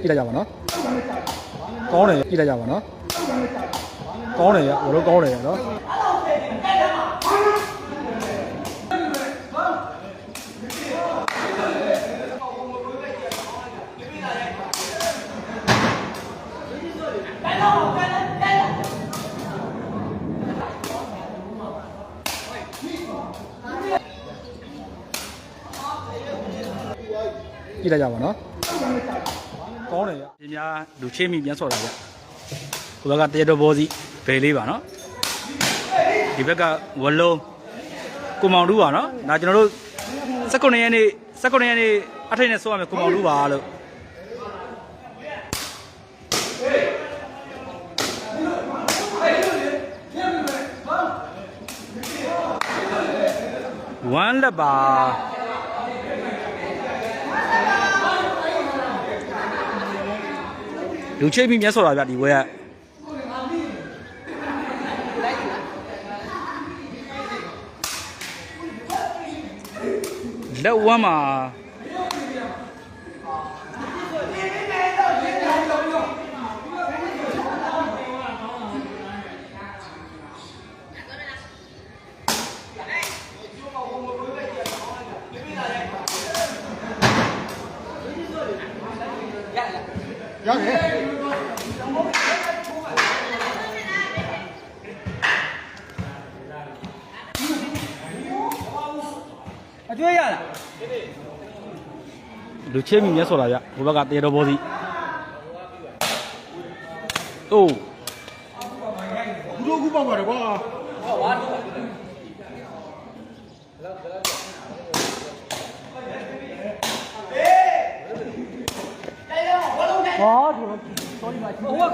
ကြည့်လိုက်ကြပါနော်ကောင်းတယ်ကြည့်လိုက်ကြပါနော်ကောင်းတယ်ရဘလို့ကောင်းတယ်ရနော်ကြည့်လိုက်ကြပါနော် ကောင်းတယ်ရဒီများလူချင်းမိပြန်ဆော်တာဗျကိုဘက်ကတရတော်ဘောစီဘယ်လေးပါနော်ဒီဘက်ကဝလုံးကိုမောင်တူးပါနော်ဒါကျွန်တော်တို့19ရက်နေ့19ရက်နေ့အထိုင်နဲ့ဆော်ရမယ်ကိုမောင်တူးပါလို့ဝမ်းလက်ပါ လူချိတ်ပြီးမြတ်ဆော်တာဗျဒီဝဲကလက်ဝမ်းမှာလူ ချိတ်ပြီးမြတ်ဆော်တာဗျဟိုဘက်ကတေတော်ဘောစီအိုးဘူးတော့ခုပောက် ပါတယ်ကွာ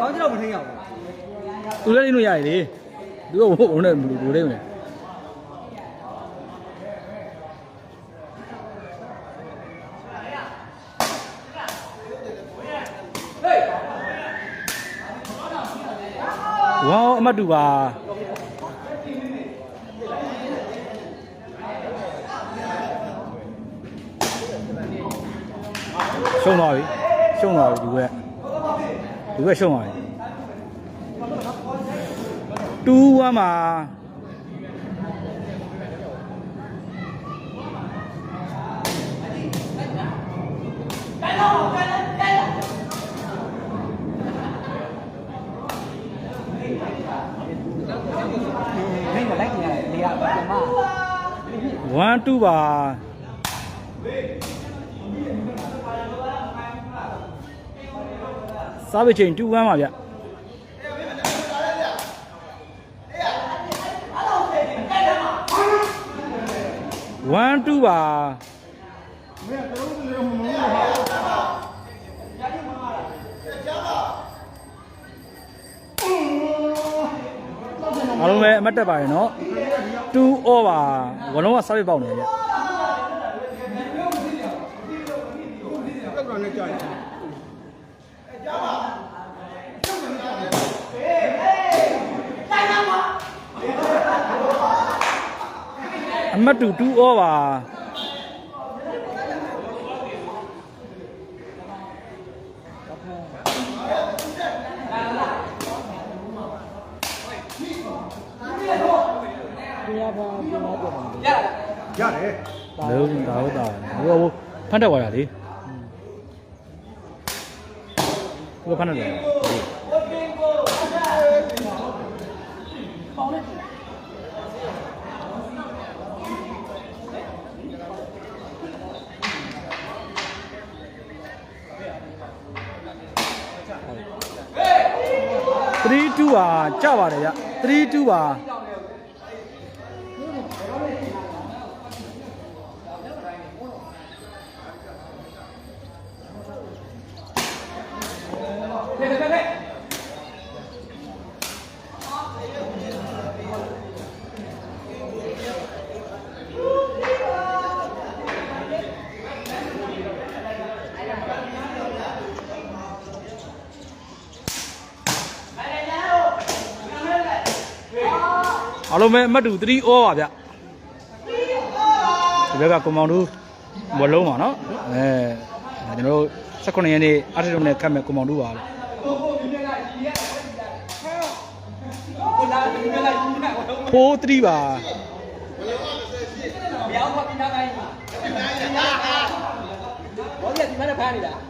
သူလည်းနေလို့ရတယ်လေသူကဘုံနဲ့ဘလူလေးမလဲဝေါအမတ်တူပါရှုံးသွားပြီ ရှုံးသွားပြီဒီဘက်ဒီဘက်ရှုံးသွားပြီတူဝမ်းမှာဝမ်းတူပါ စားပချိန်တူဝမ်းပါဗျဝမ်းတူပါအားလုံးပဲအမတ်တက်ပါရနော်2 over ဝလုံးကစားပြပေါက်နေဗျပက်ကလည်းကြာတယ် အမတ်တူ2 over ရတယ်လုံးဒါဟုတ်တာဟိုဟိုဖတ်တက်သွားတာလေ ဟိုဖတ်နေတယ်3 2ပါကြပါတယ်ဗျ3 2ပါ အားလုံးပဲအမှတ်တူ3 all ပါဗျဒီဘက်ကကွန်မောင်တို့မလုံးပါနော်အဲဒါကျွန်တော်တို့18ရက်နေ့အားထုတ်နဲ့ခတ်မဲ့ကိုမောင်တို့ပါလို့ဖိုး3ပါ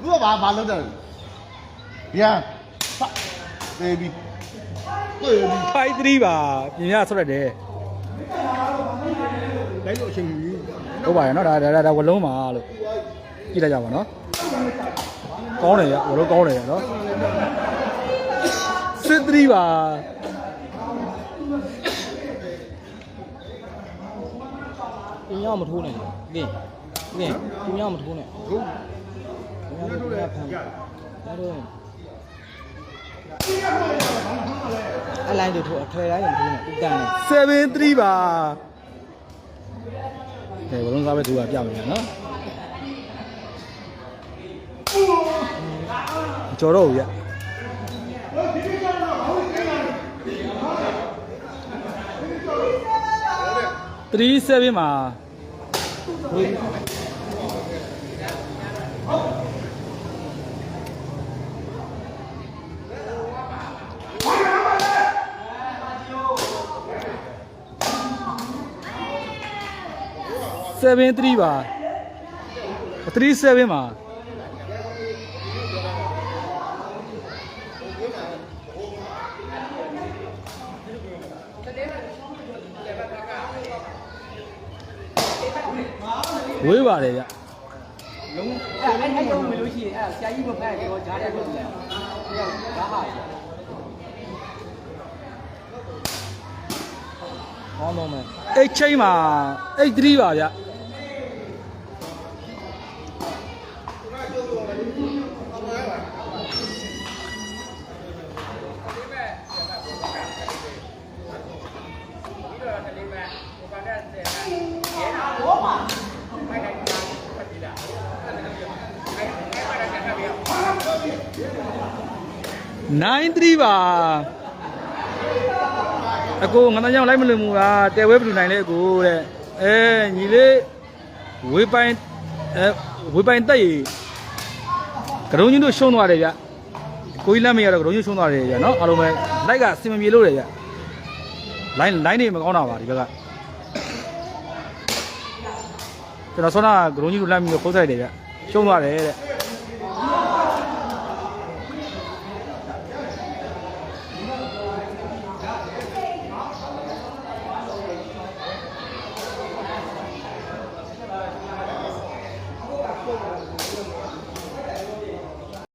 သူကဘာဘာလုပ်တယ်ဗျာသေပြီသေပြီ 5 3ပါပြင်ရဆွတ်ရတယ်လိုက်လို့အချိန်ကြီးဟုတ်ပါရဲ့နော်ဒါဒါဒါဝလုံးပါလို့ကြည့်လိုက်ကြပါနော်ကောင်းတယ်ရဝလုံးကောင်းတယ်ရနော်စစ်3ပါပြင်းရမထိုးနဲ့ကင်းကင်းပြင်းရမထိုးနဲ့ဟုတ်ပြင်းရမထိုးနဲ့ဖမ်းရတော့ အလိုက်တို့ထိုးအထွေတိုင်းမထိုးနဲ့ဥတန်နဲ့7 3ပါကဲဝလုံးစားပဲသူကပြမယ်နော်ကြော်တော့ဦးရ37မှာ ဝေး7 3ပါ37မှာဝေးပါတယ်ဗျအဲ့အဲ့အဲ့တော့မလို့ရှိရင်အဲ့ဆရာကြီးမဖက်တော့ဂျားတဲ့လို့လဲပြောဂျားဟာဟောတော့မယ်အိတ်ချိန်မှာအိတ်3ပါဗျ 93ပါအကိုငါသားကြောင့်လိုက်မလွန်ဘူးလားတဲဝဲဘယ်လူနိုင်လဲအကိုတဲ့အဲညီလေးဝေးပိုင်အဲဝေးပိုင်တက်ရီကရုံးကြီးတို့ရှုံးသွားတယ်ဗျကိုကြီးလက်မရတော့ကရုံးကြီးရှုံးသွားတယ်ဗျနော်အားလုံးပဲလိုက်ကစင်မပြေလို့တယ်ဗျလိုင်းလိုင်းနေမကောင်းတာပါဒီဘက်ကကျွန်တော်ဆောနာကရုံးကြီးတို့လက်မီကိုခိုးဆိုင်တယ်ဗျရှုံးသွားတယ်တဲ့